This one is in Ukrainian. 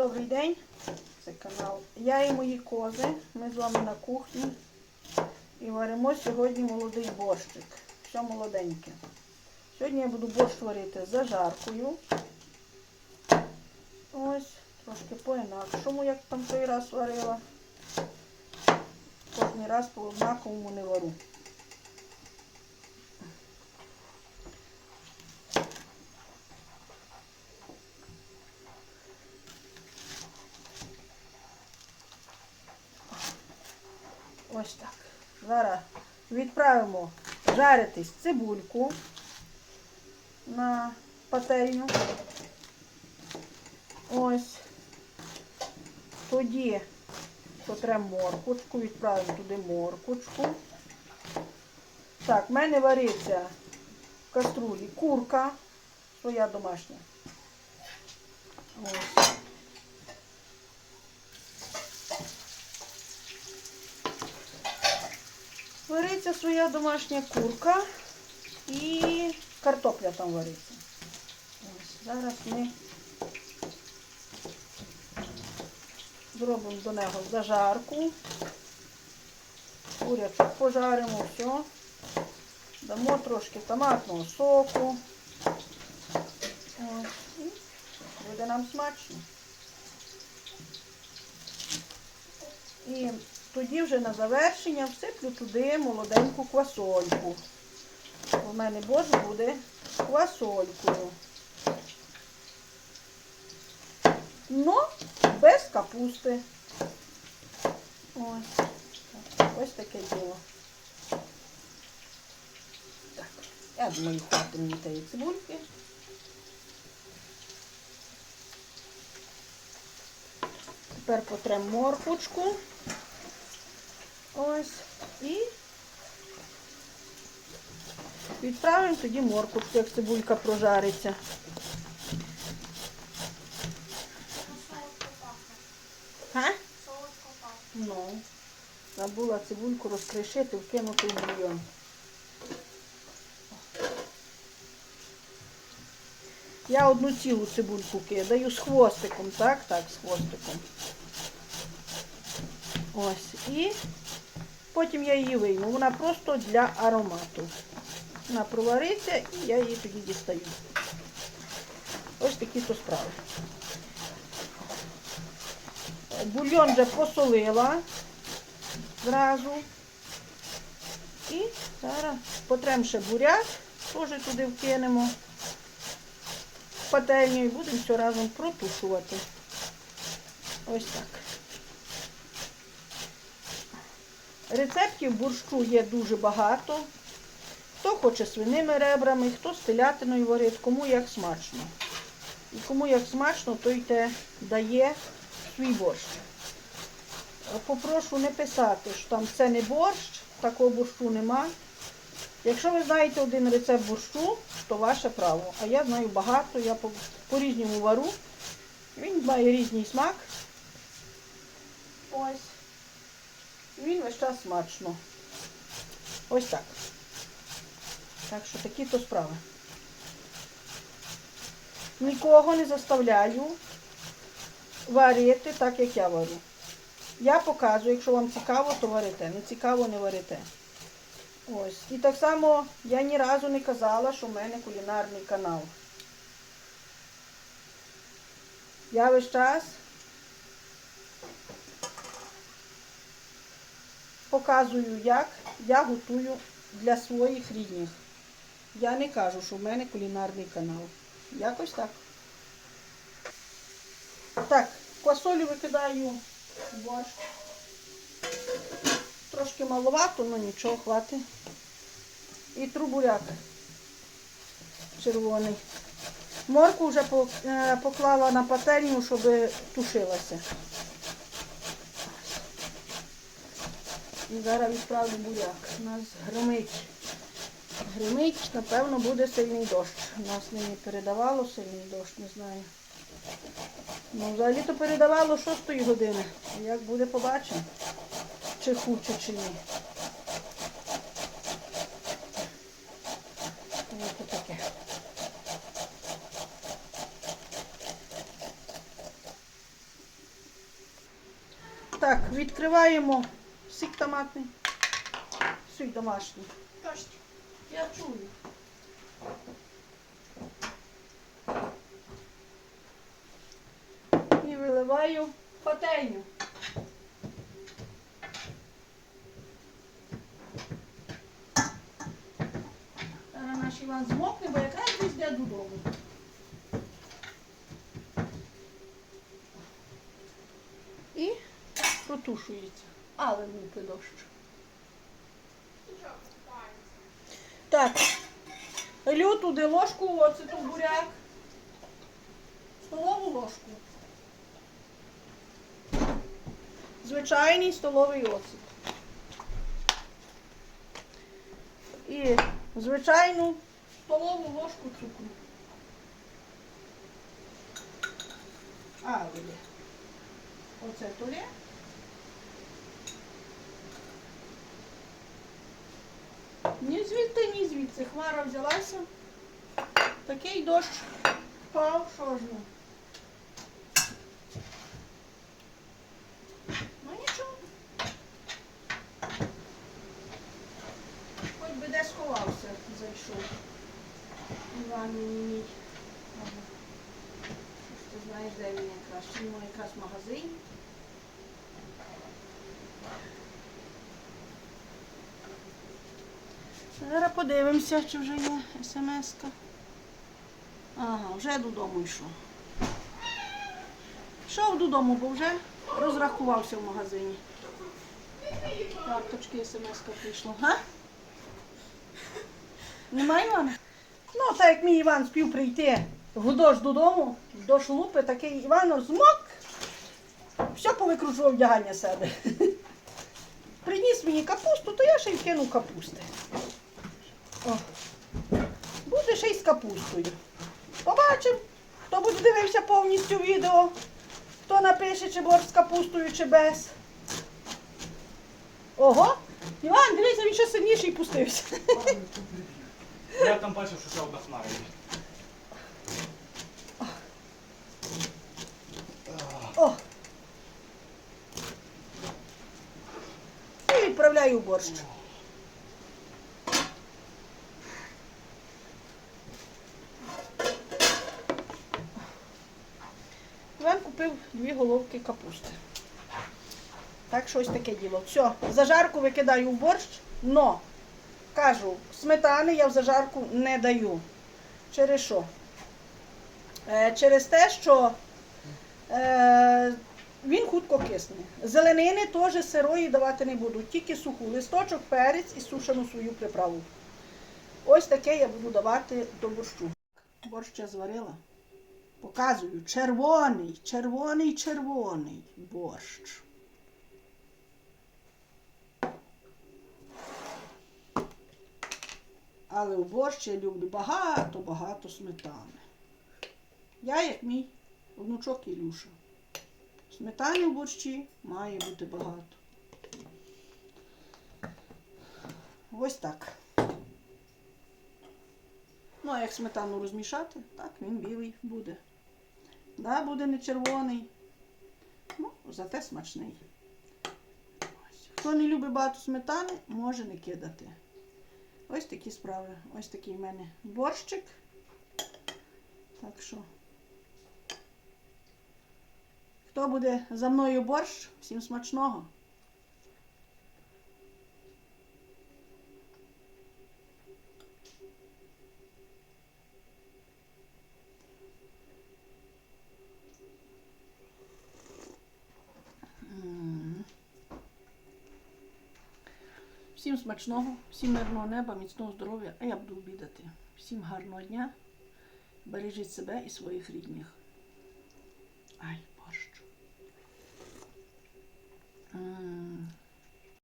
Добрий день, це канал. Я і мої кози. Ми з вами на кухні і варимо сьогодні молодий борщик. Все молоденьке. Сьогодні я буду борщ варити з зажаркою. Ось, трошки по-інакшому, як там той раз варила. Кожний раз по однаковому не вару. Ось так. Зараз відправимо жаритись цибульку на пательню. Ось. Тоді потремо морквочку, відправимо туди морквочку. Так, в мене вариться в каструлі курка, своя домашня. Ось. Вариться своя домашня курка і картопля там вариться. Ось, зараз ми зробимо до нього зажарку. Курячок пожаримо, все. Дамо трошки томатного соку. Ось, і буде нам смачно. І тоді вже на завершення всиплю туди молоденьку квасольку. У мене борщ буде квасолькою. Но без капусти. Ось. Ось таке діло. Так, я думаю, хватить мені тієї цибульки. Тепер потрем морквочку. Ось. І відправимо тоді морквочку, як цибулька прожариться. Га? Ну, забула цибульку розкришити, вкинути в бульйон. Я одну цілу цибульку кидаю з хвостиком, так, так, з хвостиком. Ось. І потім я її вийму. Вона просто для аромату. Вона провариться і я її тоді дістаю. Ось такі то справи. Бульйон вже посолила зразу. І зараз потрем ще буряк, теж туди вкинемо в пательню і будемо все разом протушувати. Ось так. Рецептів борщу є дуже багато. Хто хоче свиними ребрами, хто з телятиною варить, кому як смачно. І кому як смачно, той те дає свій борщ. Попрошу не писати, що там це не борщ, такого борщу нема. Якщо ви знаєте один рецепт борщу, то ваше право. А я знаю багато, я по- по-різному вару. Він має різний смак. Ось. Він весь час смачно. Ось так. Так що такі то справи. Нікого не заставляю варити так, як я варю. Я показую, якщо вам цікаво, то варите. Не цікаво, не варите. Ось. І так само я ні разу не казала, що в мене кулінарний канал. Я весь час показую, як я готую для своїх рідних. Я не кажу, що в мене кулінарний канал. Якось так. Так, квасолю викидаю в борщ. Трошки маловато, але нічого, хватить. І трубуряк червоний. Морку вже е, поклала на пательню, щоб тушилася. І зараз відправлю буряк. У нас гримить. Гримить, напевно, буде сильний дощ. У нас нині передавало сильний дощ, не знаю. Ну, взагалі-то передавало 6 години. Як буде, побачимо. Чи хоче, чи ні. Ось таке. Так, відкриваємо сік томатний. Сік домашній. Дощ. Я чую. І виливаю в пательню. Зараз наш Іван змокне, бо якраз десь йде додому. І протушується. Але лупи дощ. Так. Лю туди ложку оцету буряк. Столову ложку. Звичайний столовий оцет. І звичайну столову ложку цукру. А. Оце туди. Ні звідти, ні звідси. Хмара взялася. Такий дощ впав, що ж ну. Ну нічого. Хоч би де сховався, зайшов. Іван мені мій. Ага. Що ж Ти знаєш, де він якраз? Чи йому якраз магазин? Зараз подивимося, чи вже є смс-ка. Ага, вже додому йшов. Йшов додому, бо вже розрахувався в магазині. Карточки смс-ка прийшла. Га? Нема Івана? Ну, так як мій Іван спів прийти в дощ додому, до шелупи, такий Іван змок, все повикручував вдягання себе. Приніс мені капусту, то я ще й кинув капусти. О. Буде ще й з капустою. Побачимо, хто буде дивився повністю відео, хто напише, чи борщ з капустою, чи без. Ого! Іван, дивися, він ще сильніший пустився. Я там бачив, що ще одна хмара є. О! І відправляю борщ. Головки капусти. Так, щось таке діло. Все, зажарку викидаю в борщ, но кажу, сметани я в зажарку не даю. Через що? Е, через те, що е, він хутко кисне. Зеленини теж сирої давати не буду, тільки суху. Листочок, перець і сушену свою приправу. Ось таке я буду давати до борщу. Борщ я зварила. Показую. Червоний, червоний, червоний борщ. Але у борщ я люблю багато-багато сметани. Я, як мій внучок Ілюша. Сметани в борщі має бути багато. Ось так. Ну, а як сметану розмішати, так він білий буде. Да, буде не червоний. Ну, зате смачний. Ось. Хто не любить багато сметани, може не кидати. Ось такі справи. Ось такий в мене борщик. Так що. Хто буде за мною борщ, всім смачного. Всім смачного, всім мирного неба, міцного здоров'я, а я буду обідати. Всім гарного дня. Бережіть себе і своїх рідних. Ай,